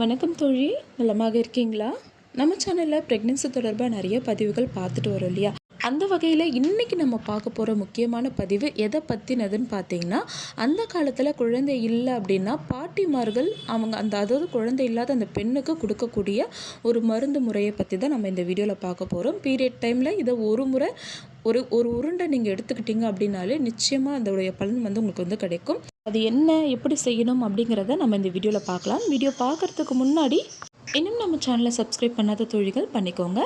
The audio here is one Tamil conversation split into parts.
வணக்கம் தோழி. நலமாக இருக்கீங்களா? நம்ம சேனலில் ப்ரெக்னென்சி தொடர்பாக நிறைய பதிவுகள் பார்த்துட்டு வரோம் இல்லையா? அந்த வகையில் இன்றைக்கி நம்ம பார்க்க போகிற முக்கியமான பதிவு எதை பற்றினதுன்னு பார்த்தீங்கன்னா அந்த காலத்தில் குழந்தை இல்லை அப்படின்னா பாட்டிமார்கள் அவங்க அந்த அதாவது குழந்தை இல்லாத அந்த பெண்ணுக்கு கொடுக்கக்கூடிய ஒரு மருந்து முறையை பற்றி தான் நம்ம இந்த வீடியோவில் பார்க்க போகிறோம் பீரியட் டைமில் இதை ஒரு முறை ஒரு ஒரு உருண்டை நீங்கள் எடுத்துக்கிட்டீங்க அப்படின்னாலே நிச்சயமாக அதோடைய பலன் வந்து உங்களுக்கு வந்து கிடைக்கும். அது என்ன எப்படி செய்யணும் அப்படிங்கிறத நம்ம இந்த வீடியோவில் பார்க்கலாம். வீடியோ பார்க்குறதுக்கு முன்னாடி இன்னும் நம்ம சேனலை சப்ஸ்கிரைப் பண்ணாத தொழில்கள் பண்ணிக்கோங்க.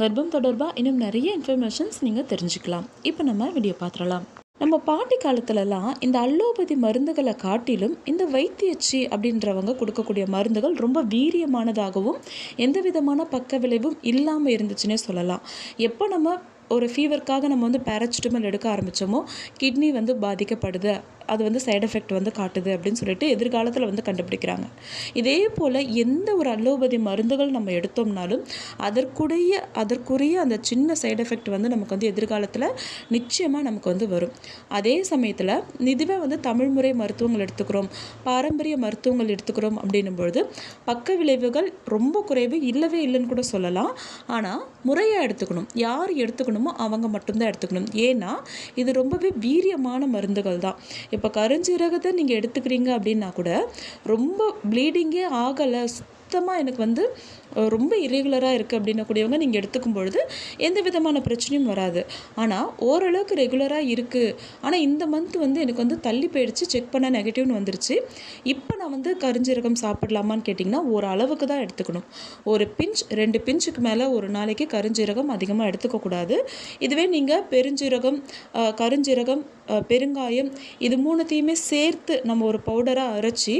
கர்ப்பம் தொடர்பாக இன்னும் நிறைய இன்ஃபர்மேஷன்ஸ் நீங்கள் தெரிஞ்சுக்கலாம். இப்போ நம்ம வீடியோ பார்த்துடலாம். நம்ம பாட்டி காலத்துலலாம் இந்த அல்லோபதி மருந்துகளை காட்டிலும் இந்த வைத்தியச்சி அப்படின்றவங்க கொடுக்கக்கூடிய மருந்துகள் ரொம்ப வீரியமானதாகவும் எந்த விதமான பக்க விளைவும் இல்லாமல் இருந்துச்சுன்னே சொல்லலாம். எப்போ நம்ம ஒரு ஃபீவருக்காக நம்ம வந்து பேராசிட்டமல் எடுக்க ஆரம்பித்தோமோ கிட்னி வந்து பாதிக்கப்படுது. அது வந்து சைடு எஃபெக்ட் வந்து காட்டுது அப்படின்னு சொல்லிட்டு எதிர்காலத்தில் வந்து கண்டுபிடிக்கிறாங்க. இதே போல் எந்த ஒரு அலோபதி மருந்துகள் நம்ம எடுத்தோம்னாலும் அதற்குடைய அதற்குரிய அந்த சின்ன சைடு எஃபெக்ட் வந்து நமக்கு வந்து எதிர்காலத்தில் நிச்சயமாக நமக்கு வந்து வரும். அதே சமயத்தில் இதுவே வந்து தமிழ் முறை மருத்துவங்கள் எடுத்துக்கிறோம் பாரம்பரிய மருத்துவங்கள் எடுத்துக்கிறோம் அப்படின்னும் பொழுது பக்க விளைவுகள் ரொம்ப குறைவு இல்லவே இல்லைன்னு கூட சொல்லலாம். ஆனால் முறையாக எடுத்துக்கணும். யார் எடுத்துக்கணும்? அவங்க மட்டும்தான் எடுத்துக்கணும். ஏன்னா இது ரொம்பவே வீரியமான மருந்துகள் தான். இப்போ கருஞ்சீரகத்தை நீங்கள் எடுத்துக்கிறீங்க அப்படின்னா கூட ரொம்ப ப்ளீடிங்கே ஆகலை. சுத்தமாக எனக்கு வந்து ரொம்ப இரெகுலராக இருக்குது அப்படின்னக்கூடியவங்க நீங்கள் எடுத்துக்கும் பொழுது எந்த விதமான பிரச்சனையும் வராது. ஆனால் ஓரளவுக்கு ரெகுலராக இருக்குது ஆனால் இந்த மந்த் வந்து எனக்கு வந்து தள்ளி போயிடுச்சு செக் பண்ண நெகட்டிவ்னு வந்துருச்சு. இப்போ நான் வந்து கருஞ்சீரகம் சாப்பிடலாமான்னு கேட்டிங்கன்னா ஒரு அளவுக்கு தான் எடுத்துக்கணும். ஒரு பிஞ்ச் ரெண்டு பிஞ்சுக்கு மேலே ஒரு நாளைக்கு கருஞ்சீரகம் அதிகமாக எடுத்துக்கக்கூடாது இதுவே நீங்கள் பெருஞ்சீரகம் கருஞ்சீரகம் பெருங்காயம் இது மூணுத்தையுமே சேர்த்து நம்ம ஒரு பவுடராக அரைச்சி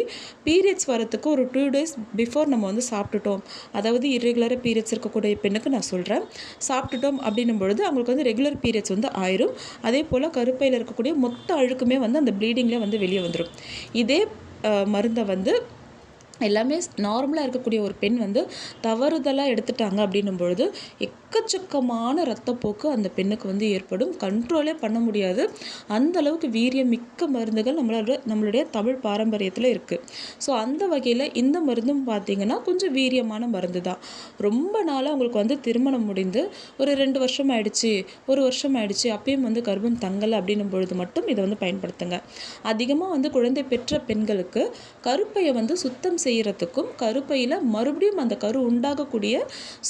பீரியட்ஸ் வரத்துக்கு ஒரு டூ டேஸ் பிஃபோர் நம்ம நம்ம வந்து சாப்பிட்டுட்டோம். அதாவது இரெகுலராக பீரியட்ஸ் இருக்கக்கூடிய பெண்ணுக்கு நான் சொல்கிறேன் சாப்பிட்டுட்டோம் அப்படின்னும் பொழுது அவங்களுக்கு வந்து ரெகுலர் பீரியட்ஸ் வந்து ஆயிரும். அதே போல் கருப்பையில் இருக்கக்கூடிய மொத்த அழுக்குமே வந்து அந்த ப்ளீடிங்கில் வந்து வெளியே வந்துடும் இதே மருந்தை வந்து எல்லாமே நார்மலாக இருக்கக்கூடிய ஒரு பெண் வந்து தவறுதலாக எடுத்துட்டாங்க அப்படின்னும் பொழுது எக்கச்சக்கமான ரத்தப்போக்கு அந்த பெண்ணுக்கு வந்து ஏற்படும். கண்ட்ரோலே பண்ண முடியாது. அந்த அளவுக்கு வீரியம் மிக்க மருந்துகள் நம்மளோட நம்மளுடைய தமிழ் பாரம்பரியத்தில் இருக்குது ஸோ அந்த வகையில் இந்த மருந்தும் பார்த்திங்கன்னா கொஞ்சம் வீரியமான மருந்து தான் ரொம்ப நாளாக அவங்களுக்கு வந்து திருமணம் முடிந்து ஒரு ரெண்டு வருஷம் ஆயிடுச்சு ஒரு வருஷம் ஆயிடுச்சு அப்பயும் வந்து கர்ப்பம் தங்கலை அப்படின்னும் பொழுது மட்டும் இதை வந்து பயன்படுத்துங்க. அதிகமாக வந்து குழந்தை பெற்ற பெண்களுக்கு கருப்பையை வந்து சுத்தம் செய்கிறதுக்கும் கருப்பையில் மறுபடியும் அந்த கரு உண்டாகக்கூடிய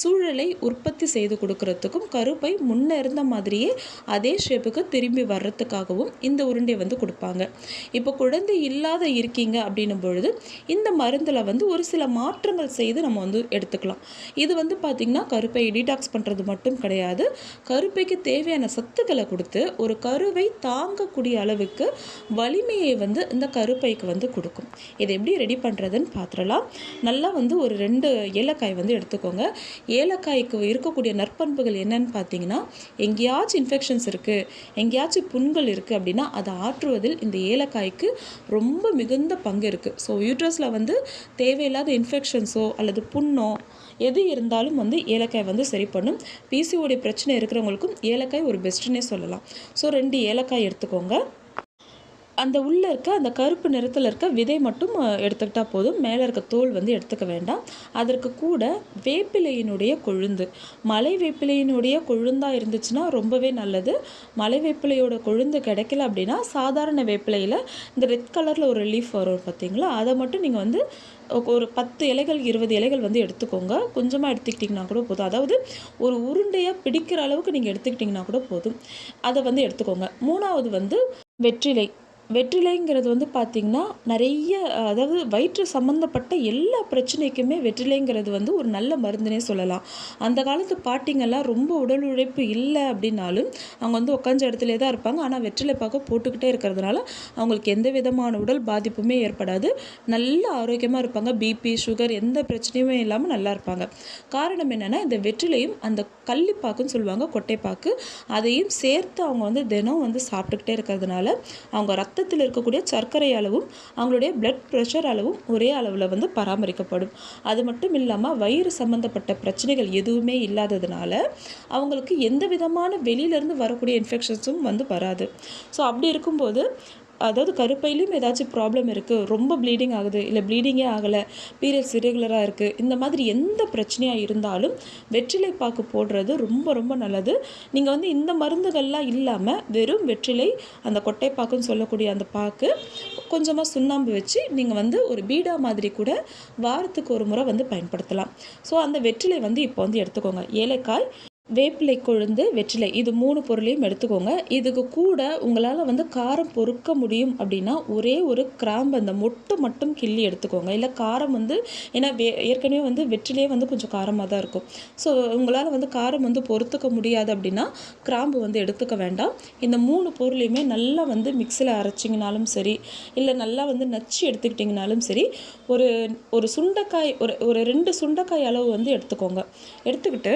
சூழலை உற்பத்தி செய்து கொடுக்கறதுக்கும் கருப்பை முன்னே இருந்த மாதிரியே அதே ஷேப்புக்கு திரும்பி வர்றதுக்காகவும் இந்த உருண்டையை வந்து கொடுப்பாங்க. இப்போ குழந்தை இல்லாத இருக்கீங்க அப்படின்னும் பொழுது இந்த மருந்தில் வந்து ஒரு சில மாற்றங்கள் செய்து நம்ம வந்து எடுத்துக்கலாம். இது வந்து பார்த்திங்கன்னா கருப்பை டீடாக்ஸ் பண்ணுறது மட்டும் கிடையாது. கருப்பைக்கு தேவையான சத்துக்களை கொடுத்து ஒரு கருவை தாங்கக்கூடிய அளவுக்கு வலிமையை வந்து இந்த கருப்பைக்கு வந்து கொடுக்கும். இதை எப்படி ரெடி பண்ணுறதுன்னு பார்த்துடலாம் நல்லா வந்து ஒரு ரெண்டு ஏலக்காய் வந்து எடுத்துக்கோங்க. ஏலக்காய்க்கு இருக்கக்கூடிய நற்பண்புகள் என்னன்னு பார்த்தீங்கன்னா எங்கேயாச்சும் இன்ஃபெக்ஷன்ஸ் இருக்குது எங்கேயாச்சும் புண்கள் இருக்குது அப்படின்னா அதை ஆற்றுவதில் இந்த ஏலக்காய்க்கு ரொம்ப மிகுந்த பங்கு இருக்குது ஸோ யூட்ரஸில் வந்து தேவையில்லாத இன்ஃபெக்ஷன்ஸோ அல்லது புண்ணோ எது இருந்தாலும் வந்து ஏலக்காய் வந்து சரி பண்ணும். பிசிஓடி பிரச்சனை இருக்கிறவங்களுக்கும் ஏலக்காய் ஒரு பெஸ்ட்டுன்னே சொல்லலாம். ஸோ ரெண்டு ஏலக்காய் எடுத்துக்கோங்க. அந்த உள்ளே இருக்க அந்த கருப்பு நிறத்தில் இருக்க விதை மட்டும் எடுத்துக்கிட்டால் போதும். மேலே இருக்க தோல் வந்து எடுத்துக்க வேண்டாம். அதற்கு கூட வேப்பிலையினுடைய கொழுந்து. மலை வேப்பிலையினுடைய கொழுந்தாக இருந்துச்சுன்னா ரொம்பவே நல்லது. மலை வேப்பிலையோட கொழுந்து கிடைக்கல அப்படின்னா சாதாரண வேப்பிலையில் இந்த ரெட் கலரில் ஒரு லீஃப் வரும் பார்த்தீங்களா அதை மட்டும் நீங்கள் வந்து ஒரு பத்து இலைகள் இருபது இலைகள் வந்து எடுத்துக்கோங்க. கொஞ்சமாக எடுத்துக்கிட்டிங்கன்னா கூட போதும். அதாவது ஒரு உருண்டையாக பிடிக்கிற அளவுக்கு நீங்கள் எடுத்துக்கிட்டிங்கன்னா கூட போதும். அதை வந்து எடுத்துக்கோங்க. மூணாவது வந்து வெற்றிலை. வெற்றிலைங்கிறது வந்து பார்த்திங்கன்னா நிறைய அதாவது வயிற்று சம்மந்தப்பட்ட எல்லா பிரச்சனைக்குமே வெற்றிலைங்கிறது வந்து ஒரு நல்ல மருந்துனே சொல்லலாம். அந்த காலத்து பாட்டிங்கெல்லாம் ரொம்ப உடல் உழைப்பு இல்லை அப்படின்னாலும் அவங்க வந்து உட்காந்த இடத்துல தான் இருப்பாங்க. ஆனால் வெற்றிலை பார்க்க போட்டுக்கிட்டே இருக்கிறதுனால அவங்களுக்கு எந்த விதமான உடல் பாதிப்புமே ஏற்படாது. நல்ல ஆரோக்கியமாக இருப்பாங்க. பிபி சுகர் எந்த பிரச்சனையுமே இல்லாமல் நல்லா இருப்பாங்க. காரணம் என்னென்னா இந்த வெற்றிலையும் அந்த கள்ளிப்பாக்குன்னு சொல்லுவாங்க கொட்டைப்பாக்கு அதையும் சேர்த்து அவங்க வந்து தினம் வந்து சாப்பிட்டுக்கிட்டே இருக்கிறதுனால அவங்க ரத்த ரத்தத்தில் இருக்கக்கூடிய சர்க்கரை அளவும் அவங்களுடைய பிளட் ப்ரெஷர் அளவும் ஒரே அளவில் வந்து பராமரிக்கப்படும். அது மட்டும் இல்லாமல் வயிறு சம்மந்தப்பட்ட பிரச்சனைகள் எதுவுமே இல்லாததுனால அவங்களுக்கு எந்த விதமான வெளியிலேருந்து வரக்கூடிய இன்ஃபெக்ஷன்ஸும் வந்து வராது. ஸோ அப்படி இருக்கும்போது அதாவது கருப்பையிலையும் ஏதாச்சும் ப்ராப்ளம் இருக்குது ரொம்ப ப்ளீடிங் ஆகுது இல்லை ப்ளீடிங்கே ஆகலை பீரியட்ஸ் இரெகுலராக இருக்குது இந்த மாதிரி எந்த பிரச்சனையாக இருந்தாலும் வெற்றிலை பாக்கு போடுறது ரொம்ப ரொம்ப நல்லது. நீங்கள் வந்து இந்த மருந்துகள்லாம் இல்லாமல் வெறும் வெற்றிலை அந்த கொட்டைப்பாக்குன்னு சொல்லக்கூடிய அந்த பாக்கு கொஞ்சமாக சுண்ணாம்பு வச்சு நீங்கள் வந்து ஒரு பீடா மாதிரி கூட வாரத்துக்கு ஒரு முறை வந்து பயன்படுத்தலாம். ஸோ அந்த வெற்றிலை வந்து இப்போ வந்து எடுத்துக்கோங்க. ஏலக்காய் வேப்பிலை கொழுந்து வெற்றிலை இது மூணு பொருளையும் எடுத்துக்கோங்க. இதுக்கு கூட உங்களால் வந்து காரம் பொறுக்க முடியும் அப்படின்னா ஒரே ஒரு கிராம்பு அந்த மொட்டு மட்டும் கிள்ளி எடுத்துக்கோங்க. இல்லை காரம் வந்து ஏன்னா வே ஏற்கனவே வந்து வெற்றிலையே வந்து கொஞ்சம் காரமாக தான் இருக்கும். ஸோ உங்களால் வந்து காரம் வந்து பொறுத்துக்க முடியாது அப்படின்னா கிராம்பு வந்து எடுத்துக்க வேண்டாம். இந்த மூணு பொருளையுமே நல்லா வந்து மிக்சியில் அரைச்சிங்கனாலும் சரி இல்லை நல்லா வந்து நச்சு எடுத்துக்கிட்டிங்கனாலும் சரி ஒரு ஒரு சுண்டைக்காய் ஒரு ஒரு ரெண்டு சுண்டைக்காய் அளவு வந்து எடுத்துக்கோங்க. எடுத்துக்கிட்டு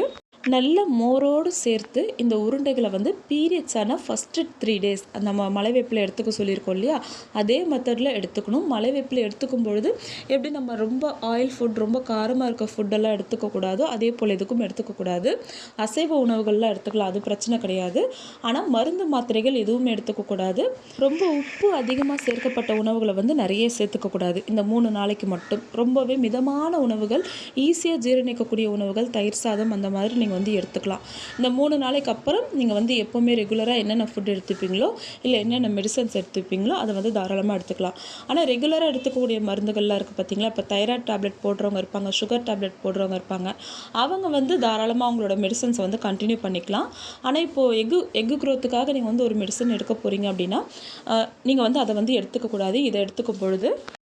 நல்ல மோரோடு சேர்த்து இந்த உருண்டைகளை வந்து பீரியட்ஸான ஃபஸ்ட்டு த்ரீ டேஸ் நம்ம மலைவேப்பில் எடுத்துக்க சொல்லியிருக்கோம் இல்லையா? அதே மெத்தடில் எடுத்துக்கணும். மலைவேப்பில் எடுத்துக்கும் பொழுது எப்படி நம்ம ரொம்ப ஆயில் ஃபுட் ரொம்ப காரமாக இருக்க ஃபுட்டெல்லாம் எடுத்துக்கக்கூடாதோ அதே போல் எதுக்கும் எடுத்துக்கக்கூடாது அசைவ உணவுகள்லாம் எடுத்துக்கலாம். அது பிரச்சனை கிடையாது. ஆனால் மருந்து மாத்திரைகள் எதுவுமே எடுத்துக்கக்கூடாது ரொம்ப உப்பு அதிகமாக சேர்க்கப்பட்ட உணவுகளை வந்து நிறைய சேர்த்துக்கக்கூடாது இந்த மூணு நாளைக்கு மட்டும். ரொம்பவே மிதமான உணவுகள் ஈஸியாக ஜீரணிக்கக்கூடிய உணவுகள் தயிர் சாதம் அந்த மாதிரி நீங்கள் வந்து எடுத்துக்கலாம். இந்த மூணு நாளைக்கு அப்புறம் நீங்கள் வந்து எப்போவுமே ரெகுலராக என்னென்ன ஃபுட் எடுத்துப்பீங்களோ இல்லை என்னென்ன மெடிசன்ஸ் எடுத்துப்பீங்களோ அதை வந்து தாராளமாக எடுத்துக்கலாம். ஆனால் ரெகுலராக எடுத்துக்கக்கூடிய மருந்துகள்லாம் இருக்குது பார்த்தீங்களா? இப்போ தைராய்டு டேப்லெட் போடுறவங்க இருப்பாங்க சுகர் டேப்லெட் போடுறவங்க இருப்பாங்க. அவங்க வந்து தாராளமாக அவங்களோட மெடிசன்ஸை வந்து கண்டினியூ பண்ணிக்கலாம். ஆனால் இப்போது எக்கு எக்கு க்ரோத்துக்காக நீங்கள் வந்து ஒரு மெடிசன் எடுக்க போகிறீங்க அப்படின்னா நீங்கள் வந்து அதை வந்து எடுத்துக்கக்கூடாது. இதை எடுத்துக்கும் பொழுது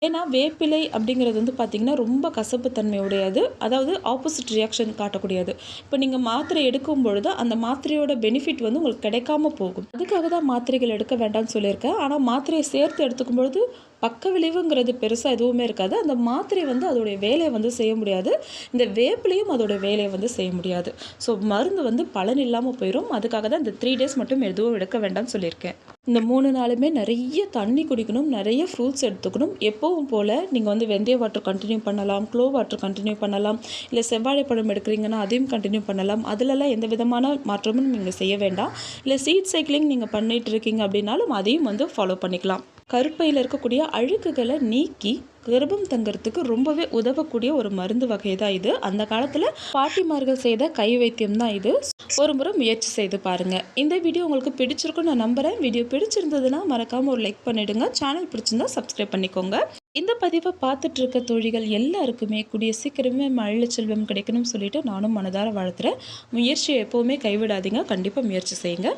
ஏன்னா வேப்பிலை அப்படிங்கிறது வந்து பார்த்திங்கன்னா ரொம்ப கசப்பு தன்மையுடையது அதாவது ஆப்போசிட் ரியாக்ஷன் காட்டக்கூடியது. இப்போ நீங்கள் மாத்திரை எடுக்கும் பொழுது அந்த மாத்திரையோட பெனிஃபிட் வந்து உங்களுக்கு கிடைக்காம போகும். அதுக்காக தான் மாத்திரைகள் எடுக்க வேண்டாம்னு சொல்லியிருக்கேன். ஆனால் மாத்திரையை சேர்த்து எடுத்துக்கும் பொழுது பக்க விளைவுங்கிறது பெருசாக எதுவுமே இருக்காது. அந்த மாத்திரை வந்து அதோடைய வேலையை வந்து செய்ய முடியாது. இந்த வேப்பிலையும் அதோடைய வேலையை வந்து செய்ய முடியாது. ஸோ மருந்து வந்து பலன் இல்லாமல் போயிடும் அதுக்காக தான் இந்த த்ரீ டேஸ் மட்டும் எதுவும் எடுக்க வேண்டாம்னு சொல்லியிருக்கேன். இந்த மூணு நாளுமே நிறைய தண்ணி குடிக்கணும் நிறைய ஃப்ரூட்ஸ் எடுத்துக்கணும். எப்போவும் போல் நீங்கள் வந்து வெந்தய வாட்டர் கண்டினியூ பண்ணலாம் க்ளோ வாட்டர் கண்டினியூ பண்ணலாம் இல்லை செவ்வாழைப்பழம் எடுக்கிறீங்கன்னா அதையும் கண்டினியூ பண்ணலாம். அதிலெல்லாம் எந்த விதமான மாற்றமும் நீங்கள் செய்ய வேண்டாம். இல்லை சீட் சைக்கிளிங் நீங்கள் பண்ணிகிட்டு இருக்கீங்க அப்படின்னாலும் அதையும் வந்து ஃபாலோ பண்ணிக்கலாம். கருப்பையில் இருக்கக்கூடிய அழுக்குகளை நீக்கி கர்ப்பம் தங்கிறதுக்கு ரொம்பவே உதவக்கூடிய ஒரு மருந்து வகை தான் இது. அந்த காலத்தில் பாட்டிமார்கள் செய்த கை வைத்தியம் தான் இது. ஒரு முறை முயற்சி செய்து பாருங்கள் இந்த வீடியோ உங்களுக்கு பிடிச்சிருக்கும் நான் நம்புகிறேன் வீடியோ பிடிச்சிருந்ததுன்னா மறக்காமல் ஒரு லைக் பண்ணிவிடுங்க சேனல் பிடிச்சிருந்தா சப்ஸ்கிரைப் பண்ணிக்கோங்க. இந்த பதிவை பார்த்துட்டு இருக்க தோழிகள் எல்லாருக்குமே கூடிய சீக்கிரமே மழை செல்வம் கிடைக்கணும்னு சொல்லிட்டு நானும் மனதார வாழ்த்துறேன். முயற்சியை எப்போவுமே கைவிடாதீங்க. கண்டிப்பாக முயற்சி செய்யுங்க.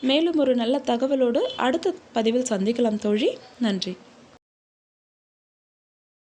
மேலும் ஒரு நல்ல தகவலோடு அடுத்த பதிவில் சந்திக்கலாம் தோழி. நன்றி.